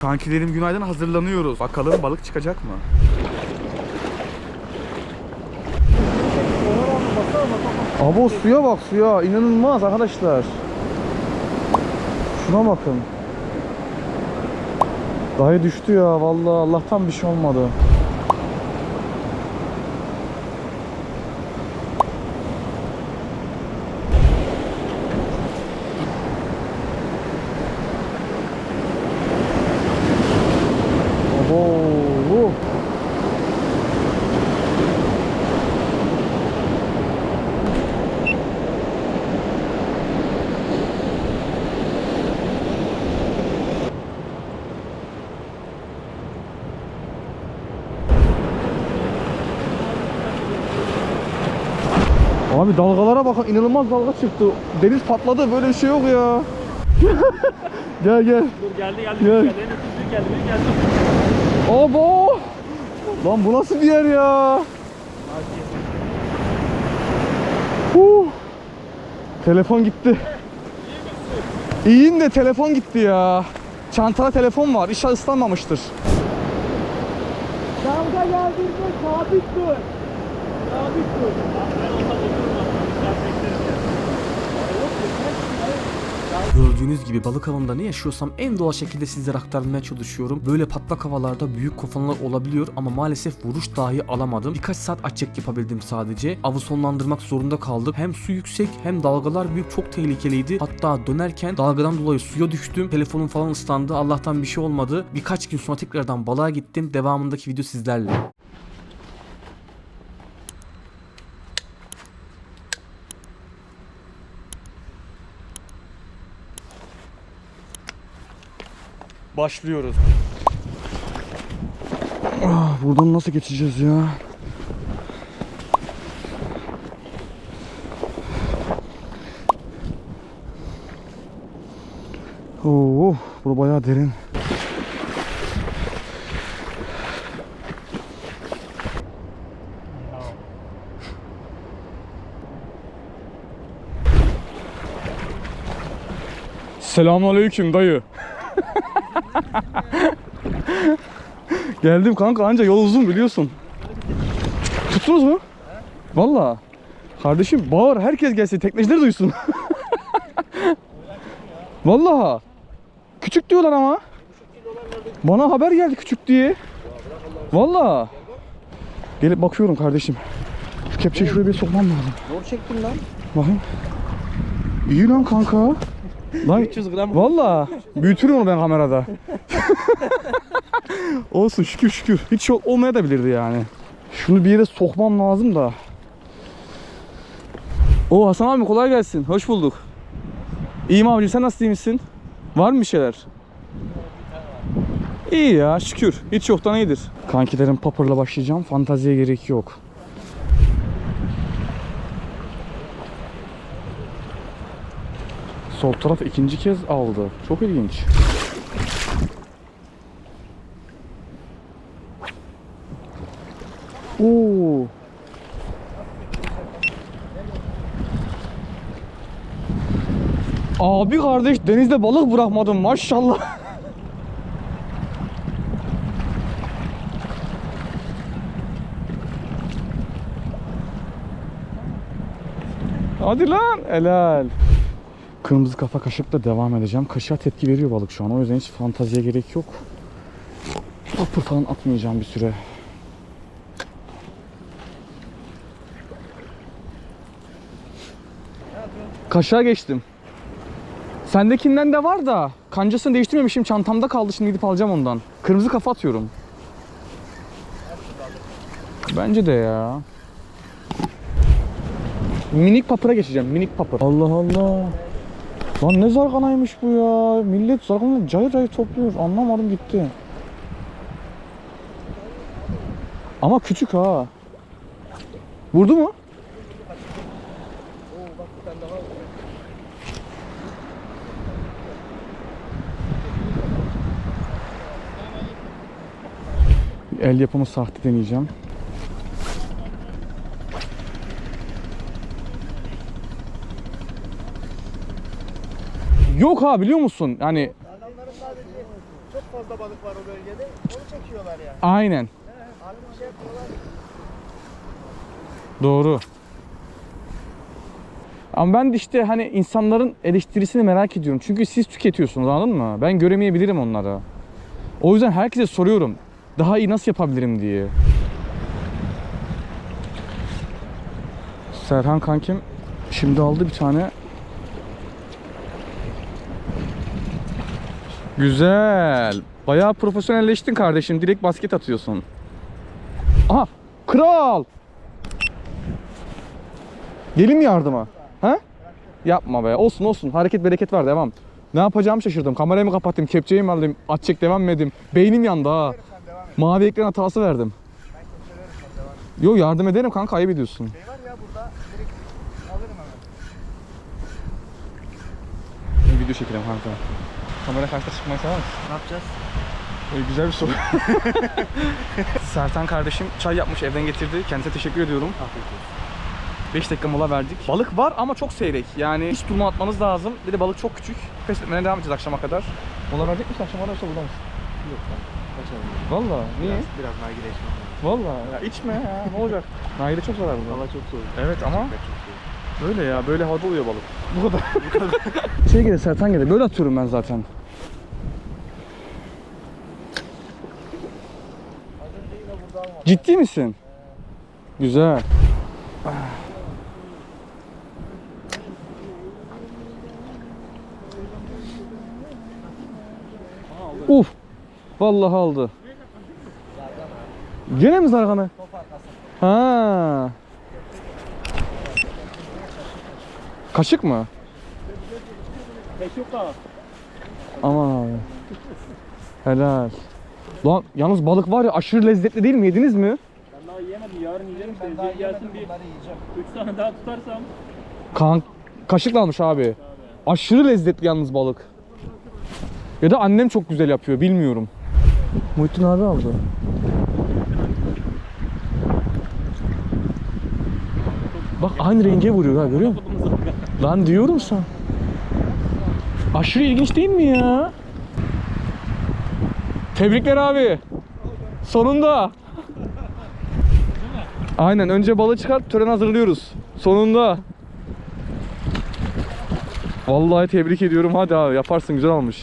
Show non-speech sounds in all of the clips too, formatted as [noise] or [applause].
Kankilerim günaydın hazırlanıyoruz. Bakalım balık çıkacak mı? Abo suya bak suya inanılmaz arkadaşlar. Şuna bakın. Dayı düştü ya vallahi Allah'tan bir şey olmadı. Abi dalgalara bakın inanılmaz dalga çıktı. Deniz patladı böyle bir şey yok ya. [laughs] gel gel. Dur geldi geldi Gel. geldi. Geldi geldi. Abo! Lan bu nasıl bir yer ya? Huh. Telefon gitti. İyiyim de telefon gitti ya. Çantada telefon var. İnşallah ıslanmamıştır. Dalga geldiğinde sabit dur. Sabit dur. Ben olsam otururum. Biraz beklerim ya. Gördüğünüz gibi balık avında ne yaşıyorsam en doğal şekilde sizlere aktarmaya çalışıyorum. Böyle patlak havalarda büyük kofanlar olabiliyor ama maalesef vuruş dahi alamadım. Birkaç saat açık yapabildim sadece. Avı sonlandırmak zorunda kaldık. Hem su yüksek hem dalgalar büyük çok tehlikeliydi. Hatta dönerken dalgadan dolayı suya düştüm. Telefonum falan ıslandı. Allah'tan bir şey olmadı. Birkaç gün sonra tekrardan balığa gittim. Devamındaki video sizlerle. Başlıyoruz. Ah, buradan nasıl geçeceğiz ya? Oo, bura bayağı derin. Selamünaleyküm dayı. [laughs] Geldim kanka anca yol uzun biliyorsun. Tuttunuz mu? Valla. Kardeşim bağır herkes gelsin tekneciler duysun. [laughs] Valla. Küçük diyorlar ama. Bana haber geldi küçük diye. Valla. Gelip bakıyorum kardeşim. Şu kepçeyi şuraya bir sokmam lazım. Zor çektim lan. Bakayım. İyi lan kanka. Lan 300 gram. Valla büyütürüm onu ben kamerada. [laughs] Olsun şükür şükür. Hiç yol olmaya da bilirdi yani. Şunu bir yere sokmam lazım da. O Hasan abi kolay gelsin. Hoş bulduk. İyiyim abicim sen nasıl iyi misin? Var mı bir şeyler? İyi ya şükür. Hiç yoktan iyidir. Kankilerim papırla başlayacağım. Fantaziye gerek yok. Sol taraf ikinci kez aldı. Çok ilginç. Oo. Abi kardeş denizde balık bırakmadın maşallah. [laughs] Hadi lan helal. Kırmızı kafa kaşıkla devam edeceğim. Kaşığa tepki veriyor balık şu an. O yüzden hiç fantaziye gerek yok. Vapur falan atmayacağım bir süre. Kaşığa geçtim. Sendekinden de var da kancasını değiştirmemişim. Çantamda kaldı. Şimdi gidip alacağım ondan. Kırmızı kafa atıyorum. Bence de ya. Minik papıra geçeceğim. Minik papır. Allah Allah. Lan ne zarganaymış bu ya. Millet zarganayı cayır cayır topluyor. Anlamadım gitti. Ama küçük ha. Vurdu mu? El yapımı sahte deneyeceğim. Yok ha biliyor musun? Yani fazla balık var o bölgede. Onu çekiyorlar yani. Aynen. Şey yapıyorlar. Doğru. Ama ben de işte hani insanların eleştirisini merak ediyorum. Çünkü siz tüketiyorsunuz anladın mı? Ben göremeyebilirim onları. O yüzden herkese soruyorum. Daha iyi nasıl yapabilirim diye. Serhan kankim şimdi aldı bir tane. Güzel. Bayağı profesyonelleştin kardeşim. Direkt basket atıyorsun. Aha! Kral! Gelin yardıma? Ha? Yapma be. Olsun olsun. Hareket bereket var. Devam. Ne yapacağımı şaşırdım. Kamerayı mı kapatayım? Kepçeyi mi alayım? Atacak devam mı edeyim? Beynim yandı ha. Mavi ekran hatası verdim. Yo yardım ederim kanka ayıp ediyorsun. Şey var ya burada direkt alırım hemen. Bir video çekelim kanka. Kamera karşısında çıkmayı sever misin? Ne yapacağız? Ee, güzel bir soru. [laughs] Sertan kardeşim çay yapmış evden getirdi. Kendisine teşekkür ediyorum. Afiyet olsun. 5 dakika mola verdik. Balık var ama çok seyrek. Yani hiç durma atmanız lazım. Bir de balık çok küçük. Pesletmeye devam edeceğiz akşama kadar. Mola verecek misin akşam ararsa burada mısın? Yok lan. Kaçalım. Valla. Niye? Biraz, biraz nargile içmem lazım. Valla. Ya içme ya. Ne olacak? [laughs] Nahide çok zararlı. Hava çok soğuk. Evet ama Böyle ya. Böyle havada oluyor balık. Bu kadar. Bu [laughs] kadar. şey gelir Sertan gelir. Böyle atıyorum ben zaten. Ciddi misin? Güzel. Uf. Vallahi aldı. Gene mi zarganı? Ha. Kaşık mı? Daha. Aman abi. Helal. Lan yalnız balık var ya aşırı lezzetli değil mi? Yediniz mi? Ben daha yiyemedim. Yarın yiyeceğim. Ben Ben daha gelsin yemedim bir yiyeceğim. 3 tane daha tutarsam. Kan kaşıkla almış abi. Aşırı lezzetli yalnız balık. Ya da annem çok güzel yapıyor bilmiyorum. Muhittin abi aldı. Bak aynı renge vuruyor ha görüyor musun? Lan diyorum sana. Aşırı ilginç değil mi ya? Tebrikler abi. Sonunda. Aynen önce balı çıkart tören hazırlıyoruz. Sonunda. Vallahi tebrik ediyorum. Hadi abi yaparsın güzel olmuş.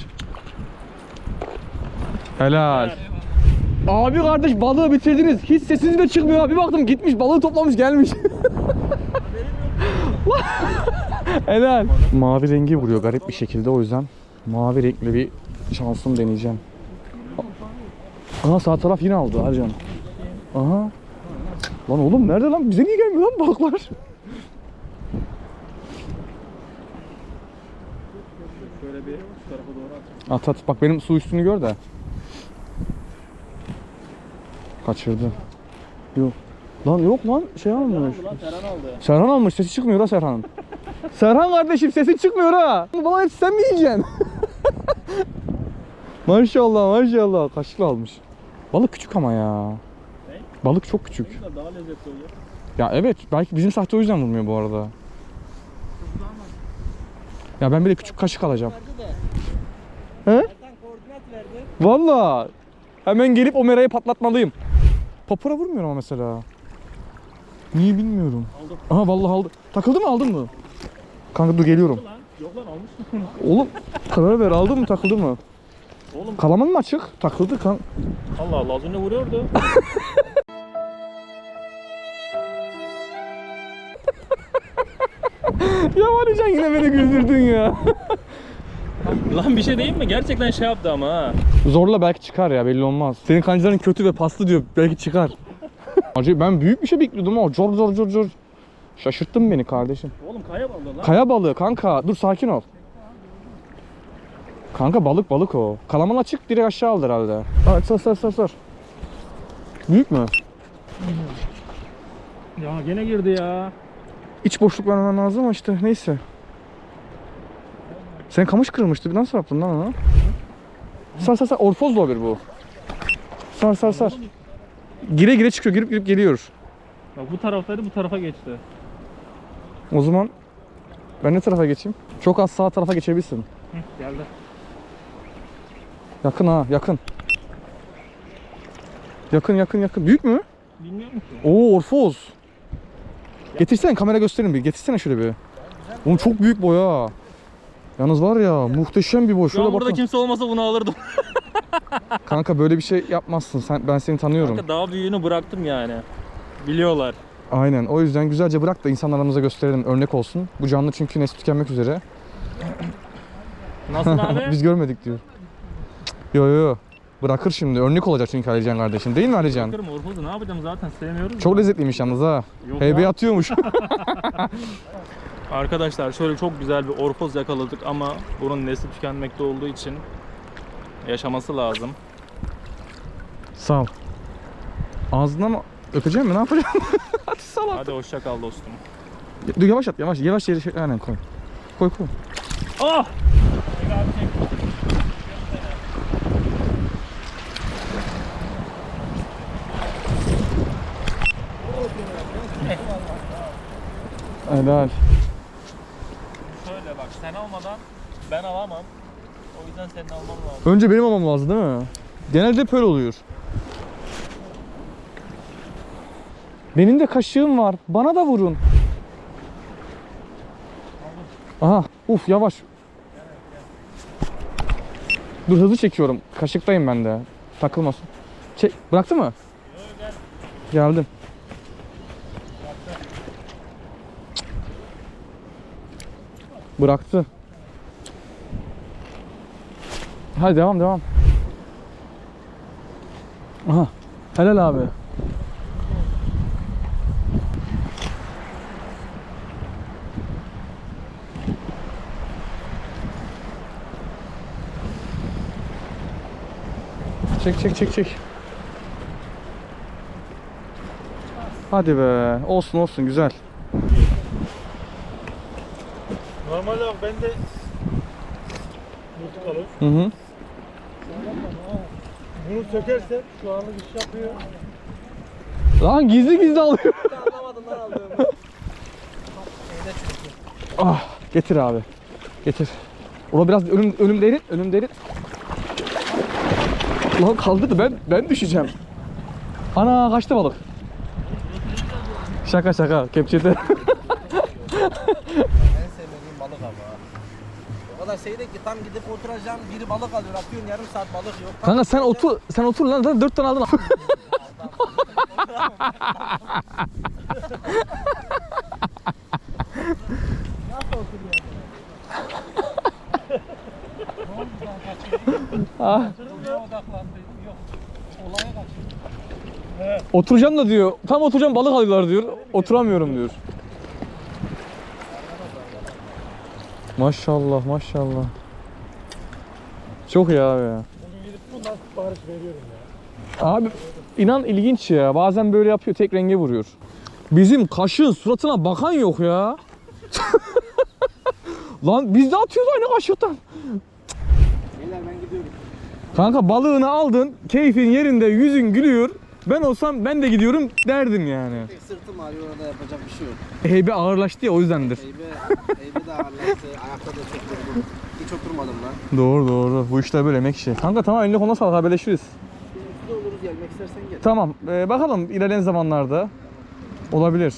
Helal. Abi kardeş balığı bitirdiniz. Hiç sesiniz de çıkmıyor. Bir baktım gitmiş balığı toplamış gelmiş. [laughs] Helal. Mavi rengi vuruyor garip bir şekilde o yüzden mavi renkli bir şansım deneyeceğim. Aha sağ taraf yine aldı Ercan. Aha. Lan oğlum nerede lan? Bize niye gelmiyor lan balıklar? Şöyle bir tarafa doğru at. At at. Bak benim su üstünü gör de. Kaçırdı. Yok. Lan yok lan şey almış. Serhan aldı. Serhan almış sesi çıkmıyor ha Serhan'ın. Serhan kardeşim sesi çıkmıyor ha. Bana hep sen mi yiyeceksin? [laughs] maşallah maşallah. Kaşıkla almış. Balık küçük ama ya. Balık çok küçük. Daha lezzetli oluyor. Ya evet belki bizim sahte o yüzden vurmuyor bu arada. Ya ben bir de küçük kaşık alacağım. He? Valla. Hemen gelip o merayı patlatmalıyım. Papura vurmuyor ama mesela. Niye bilmiyorum. Aldım. Aha vallahi aldı. Takıldı mı aldın mı? Kanka dur geliyorum. Yok lan almış. Oğlum karar ver aldın mı takıldı mı? Oğlum Kalaman mı açık? Takıldı kan. Allah Allah az önce vuruyordu. [laughs] ya Valican yine beni güldürdün ya. lan bir şey değil mi? Gerçekten şey yaptı ama ha. Zorla belki çıkar ya belli olmaz. Senin kancaların kötü ve paslı diyor. Belki çıkar. [laughs] Acı ben büyük bir şey bekliyordum ama cor cor cor cor. Şaşırttın beni kardeşim. Oğlum kaya balığı lan. Kaya balığı kanka. Dur sakin ol. Kanka balık balık o. Kalaman açık direkt aşağı aldı herhalde. Ha, sar sar sar sar. Büyük mü? Ya gene girdi ya. İç boşluk vermemen lazım ama işte neyse. Sen kamış kırılmıştı. Nasıl yaptın lan onu? Sar sar sar. Orfoz o bir bu. Sar sar sar. Gire gire çıkıyor. Girip girip geliyor. Bak bu taraftaydı bu tarafa geçti. O zaman ben ne tarafa geçeyim? Çok az sağ tarafa geçebilirsin. Hı, geldi. Yakın ha yakın. Yakın yakın yakın. Büyük mü? Bilmiyorum ki. Oo orfoz. Getirsene kamera gösterin bir. Getirsene şöyle bir. Oğlum çok büyük boy ha. Yalnız var ya muhteşem bir boy. Şu Şöyle an burada bakın. kimse olmasa bunu alırdım. [laughs] Kanka böyle bir şey yapmazsın. Sen ben seni tanıyorum. Kanka daha büyüğünü bıraktım yani. Biliyorlar. Aynen. O yüzden güzelce bırak da insanlarımıza gösterelim. Örnek olsun. Bu canlı çünkü nesli tükenmek üzere. Nasıl [laughs] abi? Biz görmedik diyor. Yo yo. Bırakır şimdi. Örnek olacak çünkü Alican kardeşim. Değil mi Alican? Bakırım Orhuz'u ne yapacağım zaten sevmiyoruz. Çok lezzetliymiş yalnız ha. Yok Heybe ya. atıyormuş. [laughs] [laughs] Arkadaşlar şöyle çok güzel bir orpoz yakaladık ama bunun nesli tükenmekte olduğu için yaşaması lazım. Sağ ol. Ağzına mı öpeceğim mi? Ne yapacağım? [laughs] Hadi sal Hadi hoşça kal dostum. Dur yavaş at yavaş. Yavaş yere şey, aynen koy. Koy koy. Ah! Helal. Şöyle bak sen almadan ben alamam. O yüzden senin alman lazım. Önce benim almam lazım değil mi? Genelde hep öyle oluyor. Benim de kaşığım var. Bana da vurun. Aha. Uf yavaş. Dur hızlı çekiyorum. Kaşıktayım ben de. Takılmasın. Çek. Bıraktı mı? Geldim. Bıraktı. Hadi devam devam. Aha. Helal abi. Çek çek çek çek. Hadi be. Olsun olsun güzel. Normal abi ben de Mutlu kalır. Hı hı. Bunu sökersen şu anlık iş yapıyor. Lan gizli gizli alıyor. Anlamadım lan aldığımı. Ah, getir abi. Getir. Ona biraz önüm önüm derin, önüm derin. Lan kaldırdı ben ben düşeceğim. Ana kaçtı balık. Şaka şaka kepçede. [laughs] En sevmediğim balık ama. O kadar şeyde ki tam gidip oturacağım biri balık alıyor atıyorsun yarım saat balık yok. Kanka sen otur sen otur lan zaten dört tane aldın. [laughs] [laughs] ah. Oturacağım da diyor. Tam oturacağım balık alıyorlar diyor. Oturamıyorum diyor. Maşallah maşallah. Çok iyi abi ya. Abi inan ilginç ya. Bazen böyle yapıyor tek renge vuruyor. Bizim kaşın suratına bakan yok ya. [laughs] Lan biz de atıyoruz aynı kaşıktan. Beyler ben gidiyorum. Kanka balığını aldın, keyfin yerinde, yüzün gülüyor. Ben olsam ben de gidiyorum derdim yani. Tek sırtım ağrıyor orada yapacak bir şey yok. Heybe ağırlaştı ya o yüzdendir. Eybe, eybe de ağırlaştı. Ayakta da çok durdum. Hiç oturmadım lan. Doğru doğru. Bu işler böyle emek işi. Kanka tamam eline koluna sağlık haberleşiriz. Biz oluruz gelmek istersen gel. Tamam ee, bakalım ilerleyen zamanlarda olabilir.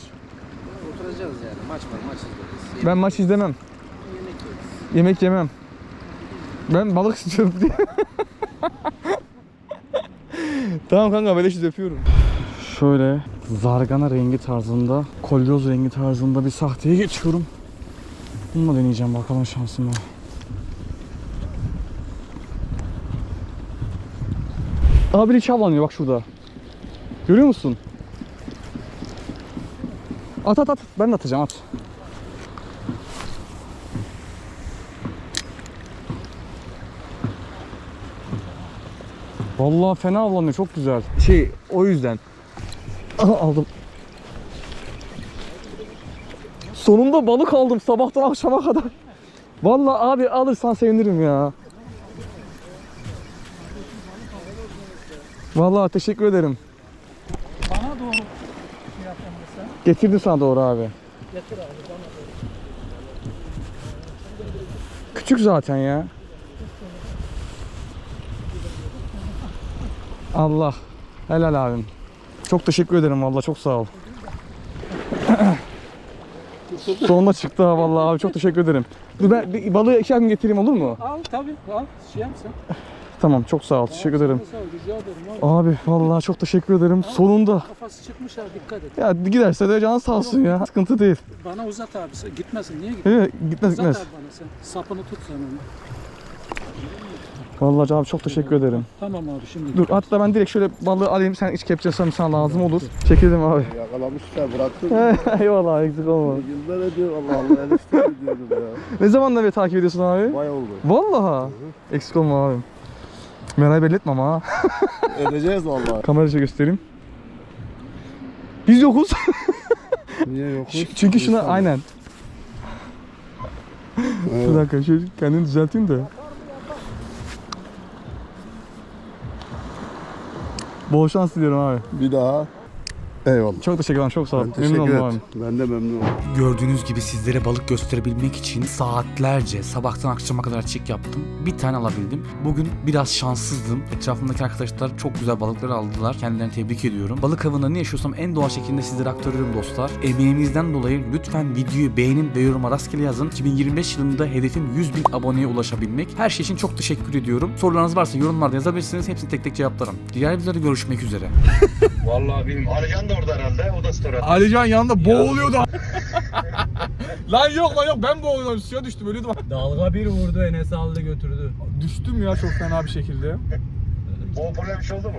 Oturacağız yani. Maç var maç izleriz. Ben maç izlemem. Yemek yeriz. Yemek yemem. Ben balık [laughs] istiyorum diye. Tamam kanka beleşiz öpüyorum. Şöyle zargana rengi tarzında, kolyoz rengi tarzında bir sahteye geçiyorum. Bunu da deneyeceğim bakalım şansıma. Abi bir avlanıyor bak şurada. Görüyor musun? At at at. Ben de atacağım at. Vallahi fena avlanıyor çok güzel. Şey o yüzden. Aha, aldım. Sonunda balık aldım sabahtan akşama kadar. Vallahi abi alırsan sevinirim ya. Vallahi teşekkür ederim. Bana doğru şey. Getirdim sana doğru abi. Getir abi bana doğru. Küçük zaten ya. Allah. Helal abim. Çok teşekkür ederim vallahi çok sağ ol. Sonunda çıktı ha vallahi abi çok teşekkür ederim. Dur ben bir balığı iki getireyim olur mu? Al tabii al. Şey sen. Tamam çok sağ ol teşekkür ederim. Sağ ol rica ederim abi. Abi vallahi çok teşekkür ederim. Sonunda. Kafası çıkmış ha dikkat et. Ya giderse de canı sağ olsun ya. Sıkıntı değil. Bana uzat abi. Gitmesin. Niye gitmesin? Evet, gitmez Uzat gitmez. abi bana sen. Sapını tut sen onu. Vallahi abi çok teşekkür ederim. Tamam abi şimdi. Dur hatta ben direkt şöyle balığı alayım sen iç kepçesem sana lazım olur. Çekildim abi. Yakalamışlar bıraktım. [laughs] Eyvallah eksik olma. Yıllar ediyor Allah Allah enişte ya. Ne zamandan beri takip ediyorsun abi? Vay oldu. Vallahi. Eksik olma abi. Merak belli etmem ha. [laughs] Edeceğiz vallahi. Kamerayı göstereyim. Biz yokuz. Niye yokuz? [laughs] Çünkü şuna aynen. Bir dakika şöyle kendimi düzelteyim de. Bol şans diliyorum abi. Bir daha. Eyvallah. Çok teşekkür ederim. Çok sağ ol. Ben teşekkür Memnun oldum ederim. abi. Ben de memnun oldum. Gördüğünüz gibi sizlere balık gösterebilmek için saatlerce sabahtan akşama kadar çek yaptım. Bir tane alabildim. Bugün biraz şanssızdım. Etrafımdaki arkadaşlar çok güzel balıkları aldılar. Kendilerini tebrik ediyorum. Balık avında ne yaşıyorsam en doğal şekilde sizlere aktarıyorum dostlar. Emeğinizden dolayı lütfen videoyu beğenin ve yoruma rastgele yazın. 2025 yılında hedefim 100 bin aboneye ulaşabilmek. Her şey için çok teşekkür ediyorum. Sorularınız varsa yorumlarda yazabilirsiniz. Hepsini tek tek cevaplarım. Diğer videolarda görüşmek üzere. Vallahi bilmiyorum. Alican da orada herhalde. O da story atmış. Alican yanında boğuluyordu. [laughs] lan yok lan yok ben boğuluyordum. Suya düştüm ölüyordum. Dalga bir vurdu Enes aldı götürdü. Düştüm ya çok fena bir şekilde. [laughs] GoPro'ya bir şey oldu mu?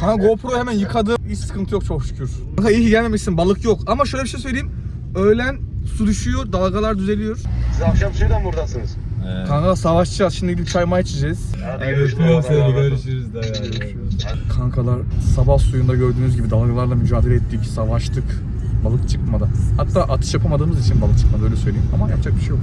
Kanka GoPro hemen yıkadım. Hiç sıkıntı yok çok şükür. Kanka iyi ki gelmemişsin balık yok. Ama şöyle bir şey söyleyeyim. Öğlen su düşüyor, dalgalar düzeliyor. Siz akşam suyla mı buradasınız? Kanka savaşacağız. Şimdi gidip çay may içeceğiz. Hadi görüşürüz. görüşürüz de Kankalar sabah suyunda gördüğünüz gibi dalgalarla mücadele ettik, savaştık. Balık çıkmadı. Hatta atış yapamadığımız için balık çıkmadı öyle söyleyeyim. Ama yapacak bir şey yok.